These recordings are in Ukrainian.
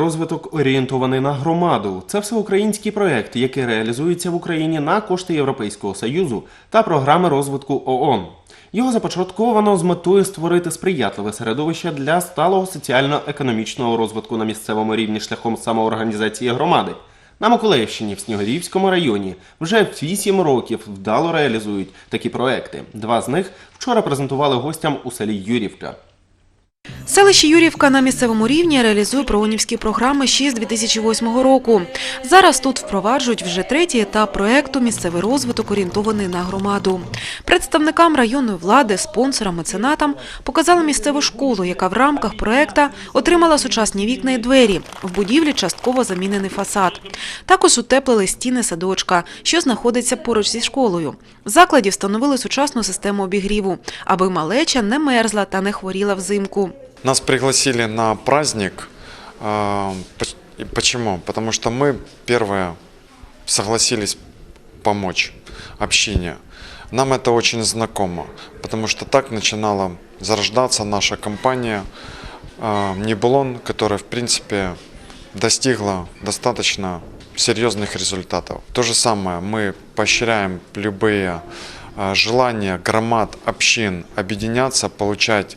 Розвиток орієнтований на громаду. Це всеукраїнський проект, який реалізується в Україні на кошти Європейського союзу та програми розвитку ООН. Його започатковано з метою створити сприятливе середовище для сталого соціально-економічного розвитку на місцевому рівні шляхом самоорганізації громади. На Миколаївщині в Снігурівському районі вже 8 років вдало реалізують такі проекти. Два з них вчора презентували гостям у селі Юрівка. Селище Юрівка на місцевому рівні реалізує проонівські програми ще з 2008 року. Зараз тут впроваджують вже третій етап проекту Місцевий розвиток орієнтований на громаду. Представникам районної влади, спонсорам, меценатам показали місцеву школу, яка в рамках проекта отримала сучасні вікна і двері. В будівлі частково замінений фасад. Також утеплили стіни садочка, що знаходиться поруч зі школою. В закладі встановили сучасну систему обігріву, аби малеча не мерзла та не хворіла взимку. Нас пригласили на праздник. А, Почему? Потому что мы первые согласились помочь общине. Нам это очень знакомо, потому что так начинала зарождаться наша компания а, Нибулон, которая, в принципе, достигла достаточно серьезных результатов. То же самое, мы поощряем любые а, желания громад, общин объединяться, получать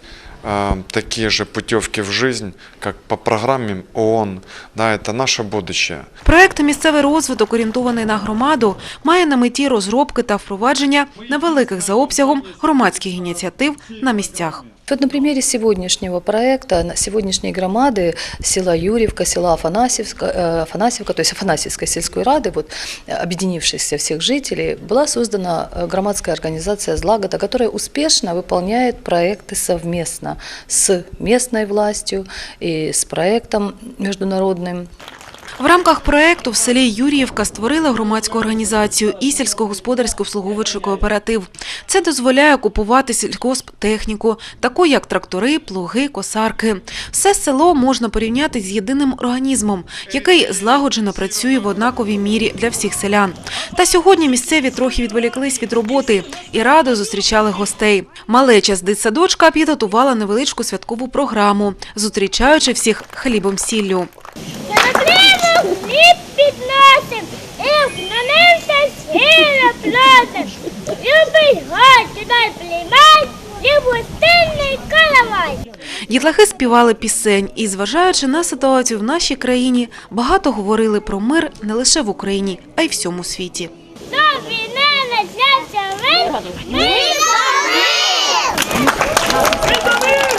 такие же путевки в жизнь, как по программе ООН. Да, это наше будущее. Проект Місцевий розвиток орієнтований на громаду має на меті розробки та впровадження невеликих за обсягом громадських ініціатив на місцях. Вот на примере сегодняшнего проекта, на сегодняшней громады села Юрьевка, села Афанасьевка, э, Афанасьевка, то есть Афанасьевской сельской рады, вот, э, объединившихся всех жителей, была создана э, громадская организация «Злагода», которая успешно выполняет проекты совместно с местной властью и с проектом международным В рамках проекту в селі Юріївка створили громадську організацію і сільськогосподарський обслуговуючий кооператив. Це дозволяє купувати сільгосптехніку, таку як трактори, плуги, косарки. Все село можна порівняти з єдиним організмом, який злагоджено працює в однаковій мірі для всіх селян. Та сьогодні місцеві трохи відволіклись від роботи і радо зустрічали гостей. Малеча з дитсадочка підготувала невеличку святкову програму, зустрічаючи всіх хлібом сіллю. Заробляємо хліб підносим, і на ним платиш. Любий гості дай плімай, любостинний каравай. Дітлахи співали пісень і, зважаючи на ситуацію в нашій країні, багато говорили про мир не лише в Україні, а й всьому світі. До війни почався мир, ми за мир!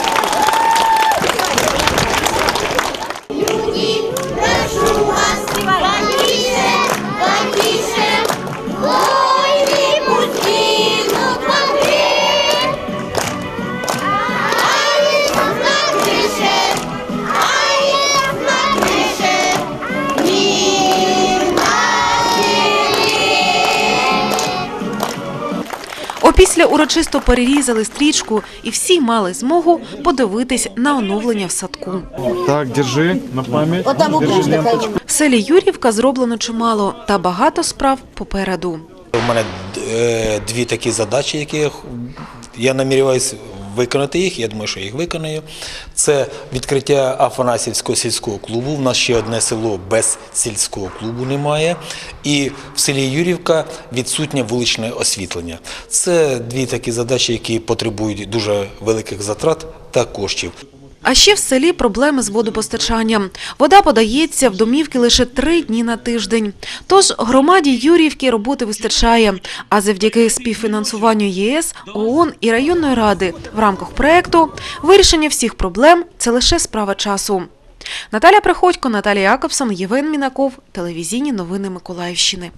Опісля урочисто перерізали стрічку, і всі мали змогу подивитись на оновлення в садку. Так, держи на пам'ять. В селі Юрівка зроблено чимало, та багато справ попереду. У мене е, дві такі задачі, які я намірюваюся виконати їх. Я думаю, що їх виконаю. Це відкриття Афанасівського сільського клубу. У нас ще одне село без сільського клубу немає. І в селі Юрівка відсутнє вуличне освітлення. Це дві такі задачі, які потребують дуже великих затрат та коштів. А ще в селі проблеми з водопостачанням. Вода подається в домівки лише три дні на тиждень. Тож громаді Юрівки роботи вистачає. А завдяки співфінансуванню ЄС, ООН і районної ради в рамках проекту вирішення всіх проблем це лише справа часу. Наталя Приходько, Наталія Якобсон, Євген Мінаков, телевізійні новини Миколаївщини.